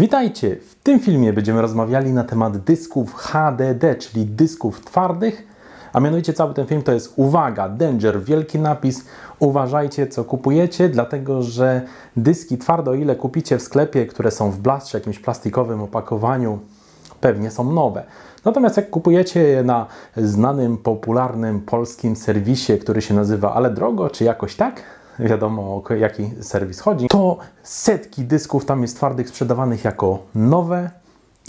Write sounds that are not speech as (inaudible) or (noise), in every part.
Witajcie! W tym filmie będziemy rozmawiali na temat dysków HDD, czyli dysków twardych, a mianowicie cały ten film to jest uwaga, danger, wielki napis, uważajcie co kupujecie, dlatego że dyski twarde, o ile kupicie w sklepie, które są w blastrze, jakimś plastikowym opakowaniu, pewnie są nowe. Natomiast jak kupujecie je na znanym, popularnym polskim serwisie, który się nazywa Ale Drogo, czy jakoś tak, wiadomo o jaki serwis chodzi, to setki dysków tam jest twardych sprzedawanych jako nowe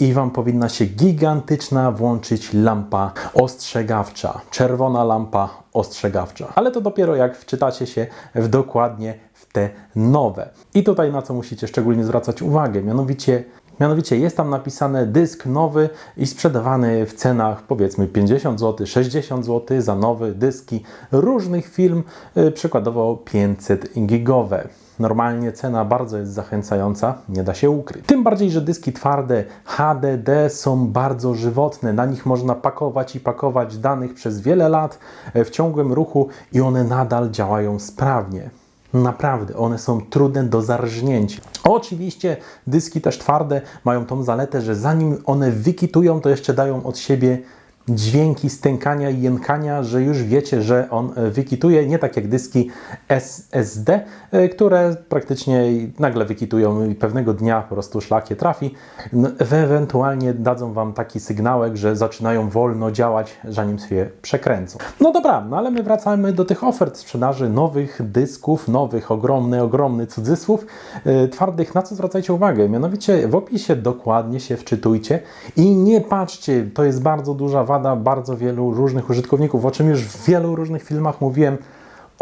i Wam powinna się gigantyczna włączyć lampa ostrzegawcza, czerwona lampa ostrzegawcza. Ale to dopiero jak wczytacie się w dokładnie w te nowe. I tutaj na co musicie szczególnie zwracać uwagę, mianowicie Mianowicie jest tam napisane dysk nowy i sprzedawany w cenach powiedzmy 50 zł, 60 zł za nowe dyski różnych firm, y, przykładowo 500 gigowe. Normalnie cena bardzo jest zachęcająca, nie da się ukryć. Tym bardziej, że dyski twarde HDD są bardzo żywotne. Na nich można pakować i pakować danych przez wiele lat e, w ciągłym ruchu i one nadal działają sprawnie. Naprawdę, one są trudne do zarżnięcia. Oczywiście dyski też twarde mają tą zaletę, że zanim one wykitują, to jeszcze dają od siebie dźwięki stękania i jękania, że już wiecie, że on e, wykituje, nie tak jak dyski SSD, e, które praktycznie nagle wykitują i pewnego dnia po prostu szlak je trafi. Ewentualnie dadzą Wam taki sygnałek, że zaczynają wolno działać, zanim się przekręcą. No dobra, no ale my wracamy do tych ofert sprzedaży nowych dysków, nowych, ogromny, ogromny cudzysłów, yy, twardych. Na co zwracajcie uwagę? Mianowicie w opisie dokładnie się wczytujcie i nie patrzcie, to jest bardzo duża bardzo wielu różnych użytkowników, o czym już w wielu różnych filmach mówiłem.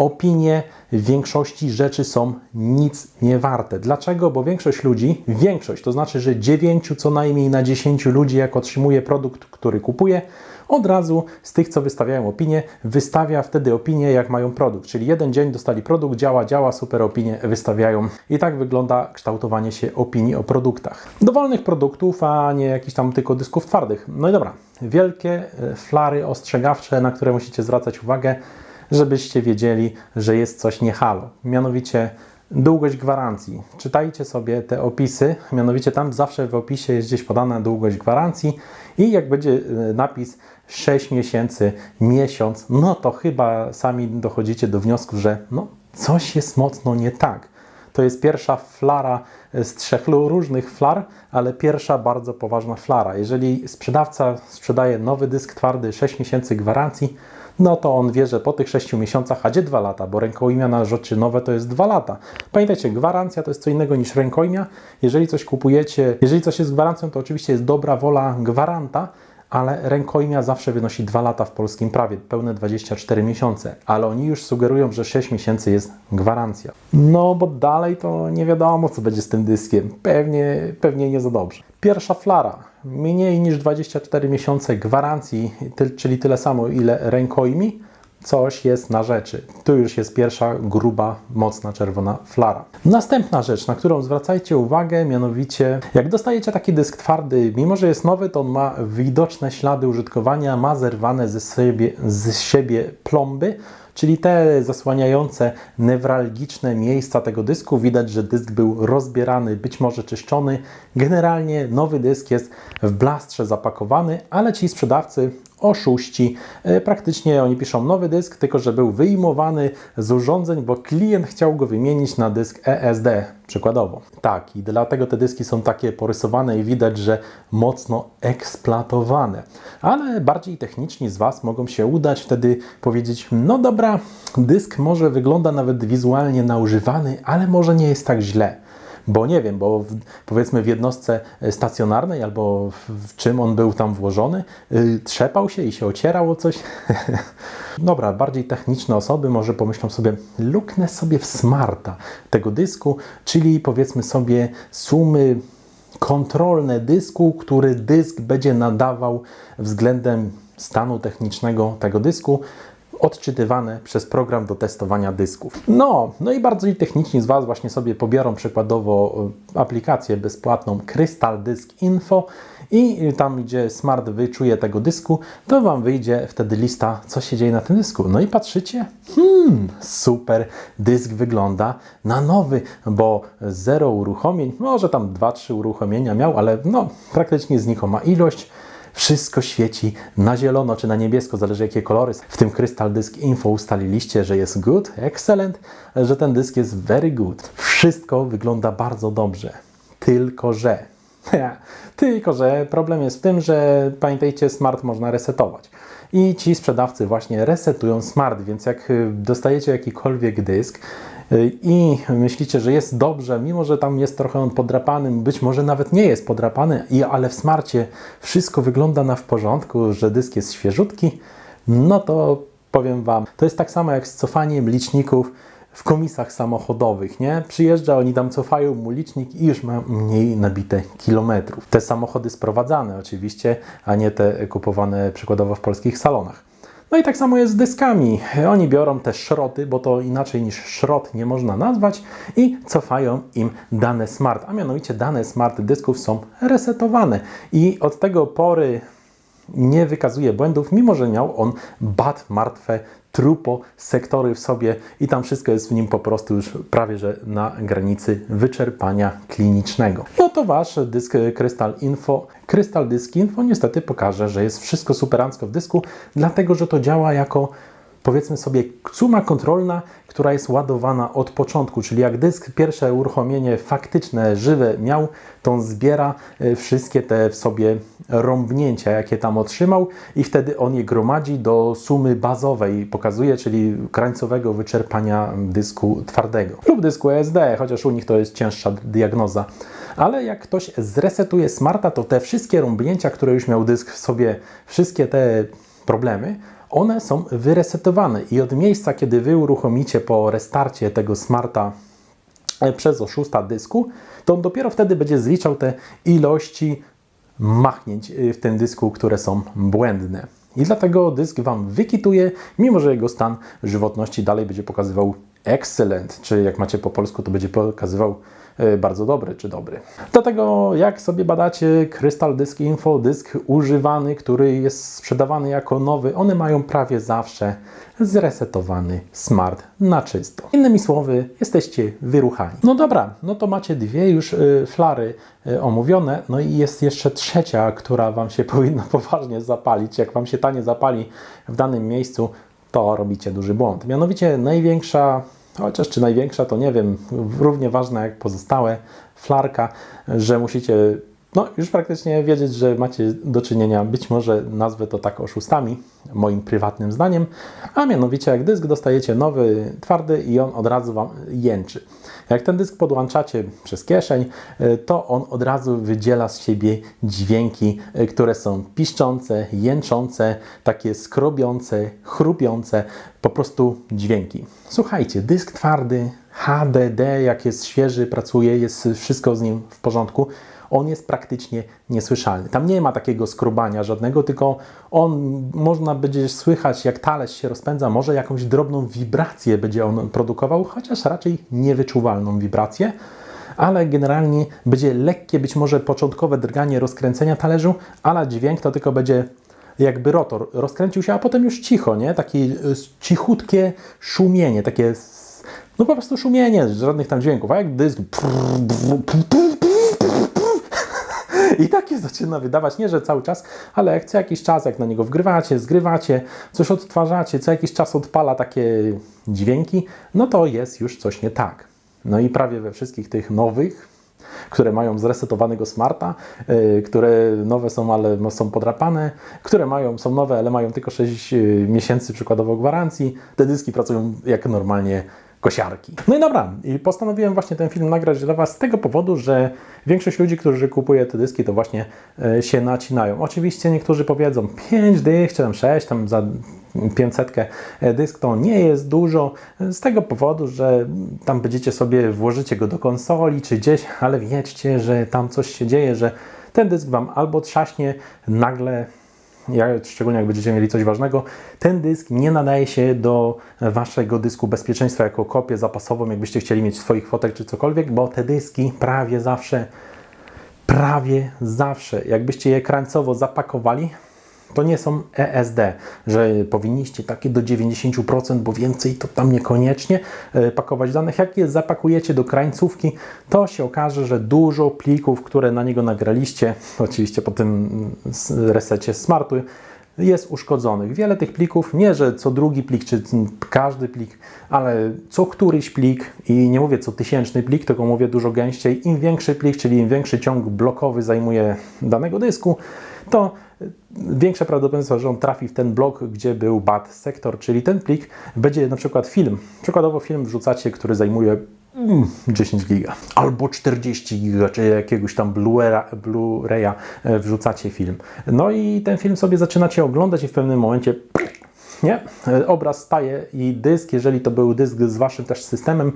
Opinie w większości rzeczy są nic nie warte. Dlaczego? Bo większość ludzi, większość, to znaczy, że 9 co najmniej na 10 ludzi, jak otrzymuje produkt, który kupuje, od razu z tych, co wystawiają opinie, wystawia wtedy opinię, jak mają produkt. Czyli jeden dzień dostali produkt, działa, działa, super opinie wystawiają. I tak wygląda kształtowanie się opinii o produktach. Dowolnych produktów, a nie jakichś tam tylko dysków twardych. No i dobra, wielkie e, flary ostrzegawcze, na które musicie zwracać uwagę, żebyście wiedzieli, że jest coś nie halo. Mianowicie Długość gwarancji. Czytajcie sobie te opisy, mianowicie tam zawsze w opisie jest gdzieś podana długość gwarancji i jak będzie e, napis 6 miesięcy, miesiąc, no to chyba sami dochodzicie do wniosku, że no, coś jest mocno nie tak. To jest pierwsza flara z trzech różnych flar, ale pierwsza bardzo poważna flara. Jeżeli sprzedawca sprzedaje nowy dysk twardy 6 miesięcy gwarancji, no to on wie, że po tych 6 miesiącach, a gdzie 2 lata, bo rękojmia na rzeczy nowe to jest 2 lata. Pamiętajcie, gwarancja to jest co innego niż rękojmia. Jeżeli coś kupujecie, jeżeli coś jest gwarancją, to oczywiście jest dobra wola gwaranta, ale rękojmia zawsze wynosi 2 lata w polskim prawie, pełne 24 miesiące, ale oni już sugerują, że 6 miesięcy jest gwarancja. No bo dalej to nie wiadomo, co będzie z tym dyskiem. Pewnie, pewnie nie za dobrze. Pierwsza flara, mniej niż 24 miesiące gwarancji, czyli tyle samo, ile rękojmi, coś jest na rzeczy. Tu już jest pierwsza gruba, mocna czerwona flara. Następna rzecz, na którą zwracajcie uwagę, mianowicie jak dostajecie taki dysk twardy, mimo że jest nowy, to on ma widoczne ślady użytkowania, ma zerwane ze siebie, z siebie plomby, czyli te zasłaniające newralgiczne miejsca tego dysku. Widać, że dysk był rozbierany, być może czyszczony. Generalnie nowy dysk jest w blastrze zapakowany, ale ci sprzedawcy oszuści. E, Praktycznie oni piszą nowy dysk, tylko że był wyjmowany z urządzeń, bo klient chciał go wymienić na dysk ESD, przykładowo. Tak, i dlatego te dyski są takie porysowane i widać, że mocno eksploatowane. Ale bardziej techniczni z Was mogą się udać wtedy powiedzieć, no dobra, dysk może wygląda nawet wizualnie na używany, ale może nie jest tak źle bo nie wiem, bo w, powiedzmy w jednostce stacjonarnej albo w, w czym on był tam włożony, yy, trzepał się i się ocierał o coś. (laughs) Dobra, bardziej techniczne osoby może pomyślą sobie, luknę sobie w smarta tego dysku, czyli powiedzmy sobie sumy kontrolne dysku, który dysk będzie nadawał względem stanu technicznego tego dysku odczytywane przez program do testowania dysków. No, no i bardzo techniczni z Was właśnie sobie pobiorą przykładowo y, aplikację bezpłatną Crystal Disk Info i tam, gdzie smart wyczuje tego dysku, to Wam wyjdzie wtedy lista, co się dzieje na tym dysku. No i patrzycie, hmm, super, dysk wygląda na nowy, bo zero uruchomień, może tam 2-3 uruchomienia miał, ale no praktycznie znikoma ilość. Wszystko świeci na zielono czy na niebiesko, zależy jakie kolory. W tym Crystal Disk Info ustaliliście, że jest good, excellent, że ten dysk jest very good. Wszystko wygląda bardzo dobrze. Tylko że. (laughs) Tylko że problem jest w tym, że pamiętajcie, smart można resetować. I ci sprzedawcy właśnie resetują smart, więc jak y, dostajecie jakikolwiek dysk, i myślicie, że jest dobrze, mimo że tam jest trochę on podrapany, być może nawet nie jest podrapany, ale w smarcie wszystko wygląda na w porządku, że dysk jest świeżutki, no to powiem Wam, to jest tak samo jak z cofaniem liczników w komisach samochodowych, nie? Przyjeżdża, oni tam cofają mu licznik i już ma mniej nabite kilometrów. Te samochody sprowadzane oczywiście, a nie te kupowane przykładowo w polskich salonach. No i tak samo jest z dyskami. Oni biorą te szroty, bo to inaczej niż szrot nie można nazwać i cofają im dane smart, a mianowicie dane smart dysków są resetowane i od tego pory nie wykazuje błędów, mimo że miał on bad, martwe, trupo sektory w sobie i tam wszystko jest w nim po prostu już prawie że na granicy wyczerpania klinicznego. No to wasz dysk Crystal Info. Crystal Disk Info niestety pokaże, że jest wszystko superancko w dysku, dlatego że to działa jako powiedzmy sobie suma kontrolna, która jest ładowana od początku, czyli jak dysk pierwsze uruchomienie faktyczne, żywe miał, to on zbiera y, wszystkie te w sobie rąbnięcia, jakie tam otrzymał i wtedy on je gromadzi do sumy bazowej, pokazuje, czyli krańcowego wyczerpania dysku twardego lub dysku SD, chociaż u nich to jest cięższa diagnoza. Ale jak ktoś zresetuje smarta, to te wszystkie rąbnięcia, które już miał dysk w sobie, wszystkie te problemy, one są wyresetowane i od miejsca, kiedy Wy uruchomicie po restarcie tego smarta e, przez oszusta dysku, to on dopiero wtedy będzie zliczał te ilości machnięć e, w tym dysku, które są błędne. I dlatego dysk Wam wykituje, mimo że jego stan żywotności dalej będzie pokazywał excellent, czy jak macie po polsku, to będzie pokazywał e, bardzo dobry czy dobry. Dlatego jak sobie badacie Crystal Disk Info, dysk używany, który jest sprzedawany jako nowy, one mają prawie zawsze zresetowany smart na czysto. Innymi słowy, jesteście wyruchani. No dobra, no to macie dwie już y, flary y, omówione, no i jest jeszcze trzecia, która Wam się (laughs) powinna poważnie zapalić. Jak Wam się ta nie zapali w danym miejscu, to robicie duży błąd. Mianowicie największa, chociaż czy największa, to nie wiem, równie ważna jak pozostałe, flarka, że musicie no, już praktycznie wiedzieć, że macie do czynienia, być może nazwę to tak oszustami, moim prywatnym zdaniem, a mianowicie jak dysk dostajecie nowy, twardy i on od razu Wam jęczy. Jak ten dysk podłączacie przez kieszeń, y, to on od razu wydziela z siebie dźwięki, y, które są piszczące, jęczące, takie skrobiące, chrupiące, po prostu dźwięki. Słuchajcie, dysk twardy, HDD, jak jest świeży, pracuje, jest wszystko z nim w porządku on jest praktycznie niesłyszalny. Tam nie ma takiego skrubania żadnego, tylko on można będzie słychać, jak talerz się rozpędza, może jakąś drobną wibrację będzie on produkował, chociaż raczej niewyczuwalną wibrację ale generalnie będzie lekkie, być może początkowe drganie rozkręcenia talerzu, ale dźwięk to tylko będzie jakby rotor rozkręcił się, a potem już cicho, nie? Takie y, cichutkie szumienie, takie no po prostu szumienie, żadnych tam dźwięków, a jak dysk i takie zaczyna wydawać, nie że cały czas, ale jak co jakiś czas, jak na niego wgrywacie, zgrywacie, coś odtwarzacie, co jakiś czas odpala takie dźwięki, no to jest już coś nie tak. No i prawie we wszystkich tych nowych, które mają zresetowanego smarta, yy, które nowe są, ale są podrapane, które mają, są nowe, ale mają tylko 6 yy, miesięcy przykładowo gwarancji, te dyski pracują jak normalnie kosiarki. No i dobra, i postanowiłem właśnie ten film nagrać dla Was z tego powodu, że większość ludzi, którzy kupuje te dyski, to właśnie e, się nacinają. Oczywiście niektórzy powiedzą 5 dych, czy tam 6, tam za 500 e, dysk to nie jest dużo, z tego powodu, że tam będziecie sobie, włożycie go do konsoli czy gdzieś, ale wiedzcie, że tam coś się dzieje, że ten dysk Wam albo trzaśnie nagle szczególnie jak będziecie mieli coś ważnego, ten dysk nie nadaje się do waszego dysku bezpieczeństwa jako kopię zapasową, jakbyście chcieli mieć swoich fotek czy cokolwiek, bo te dyski prawie zawsze, prawie zawsze, jakbyście je krańcowo zapakowali, to nie są ESD, że powinniście takie do 90%, bo więcej to tam niekoniecznie e, pakować danych. Jak je zapakujecie do krańcówki, to się okaże, że dużo plików, które na niego nagraliście, oczywiście po tym mm, resecie smartu, jest uszkodzonych. Wiele tych plików, nie że co drugi plik, czy każdy plik, ale co któryś plik i nie mówię co tysięczny plik, tylko mówię dużo gęściej. Im większy plik, czyli im większy ciąg blokowy zajmuje danego dysku, to y, większe prawdopodobieństwo, że on trafi w ten blok, gdzie był bad sektor, czyli ten plik będzie na przykład film. Przykładowo film wrzucacie, który zajmuje 10 giga albo 40 giga, czy jakiegoś tam Blu-raya e, wrzucacie film. No i ten film sobie zaczynacie oglądać i w pewnym momencie nie, e, obraz staje i dysk, jeżeli to był dysk z waszym też systemem,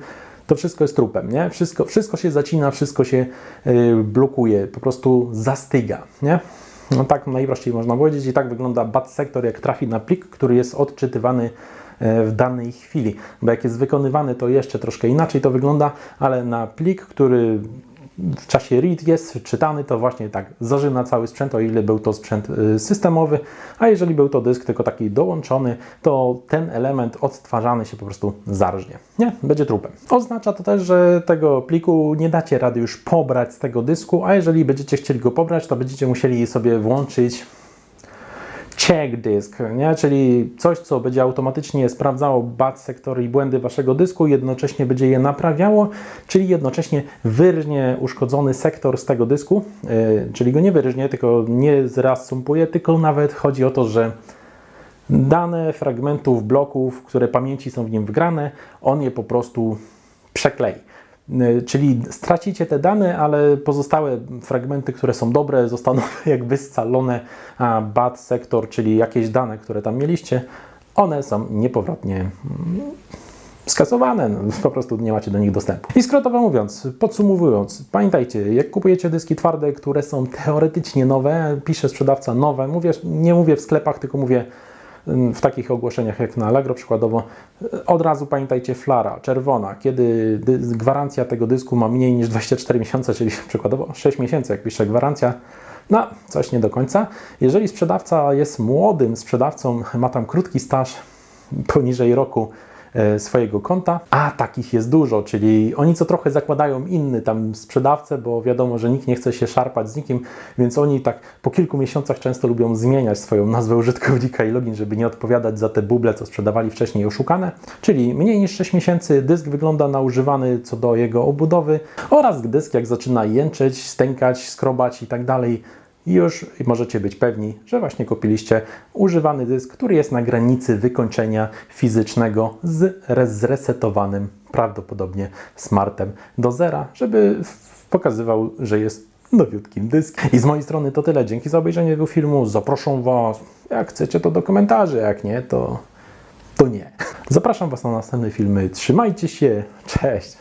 to wszystko jest trupem, nie? Wszystko, wszystko się zacina, wszystko się y, blokuje, po prostu zastyga, nie? No tak najprościej można powiedzieć i tak wygląda bad sektor, jak trafi na plik, który jest odczytywany w danej chwili. Bo jak jest wykonywany, to jeszcze troszkę inaczej to wygląda, ale na plik, który w czasie read jest czytany, to właśnie tak zażyna cały sprzęt, o ile był to sprzęt y, systemowy, a jeżeli był to dysk tylko taki dołączony, to ten element odtwarzany się po prostu zarżnie. Nie? Będzie trupem. Oznacza to też, że tego pliku nie dacie rady już pobrać z tego dysku, a jeżeli będziecie chcieli go pobrać, to będziecie musieli sobie włączyć check disk, nie? czyli coś, co będzie automatycznie sprawdzało bad sektory i błędy waszego dysku, jednocześnie będzie je naprawiało, czyli jednocześnie wyrżnie uszkodzony sektor z tego dysku, yy, czyli go nie wyrżnie, tylko nie zreasumpuje, tylko nawet chodzi o to, że dane fragmentów bloków, które pamięci są w nim wgrane, on je po prostu przeklei. Y, Czyli stracicie te dane, ale pozostałe fragmenty, które są dobre, zostaną (laughs) jakby scalone, a bad sektor, czyli jakieś dane, które tam mieliście, one są niepowrotnie mm, skasowane, no, po prostu nie macie do nich dostępu. I skrótowo mówiąc, podsumowując, pamiętajcie, jak kupujecie dyski twarde, które są teoretycznie nowe, pisze sprzedawca nowe, mówię, nie mówię w sklepach, tylko mówię w takich ogłoszeniach jak na Allegro przykładowo, od razu pamiętajcie flara czerwona, kiedy dy, gwarancja tego dysku ma mniej niż 24 miesiące, czyli (laughs) przykładowo 6 miesięcy, jak pisze gwarancja, no coś nie do końca. Jeżeli sprzedawca jest młodym sprzedawcą, ma tam krótki staż, poniżej roku e, swojego konta, a takich jest dużo, czyli oni co trochę zakładają inny tam sprzedawcę, bo wiadomo, że nikt nie chce się szarpać z nikim, więc oni tak po kilku miesiącach często lubią zmieniać swoją nazwę użytkownika i login, żeby nie odpowiadać za te buble, co sprzedawali wcześniej oszukane. Czyli mniej niż 6 miesięcy dysk wygląda na używany co do jego obudowy oraz dysk jak zaczyna jęczeć, stękać, skrobać i tak dalej, już możecie być pewni, że właśnie kupiliście używany dysk, który jest na granicy wykończenia fizycznego z re- zresetowanym prawdopodobnie smartem do zera, żeby pokazywał, że jest nowiutkim dyskiem. I z mojej strony to tyle. Dzięki za obejrzenie tego filmu. Zapraszam Was, jak chcecie to do komentarzy, jak nie, to, to nie. Zapraszam Was na następne filmy. Trzymajcie się. Cześć.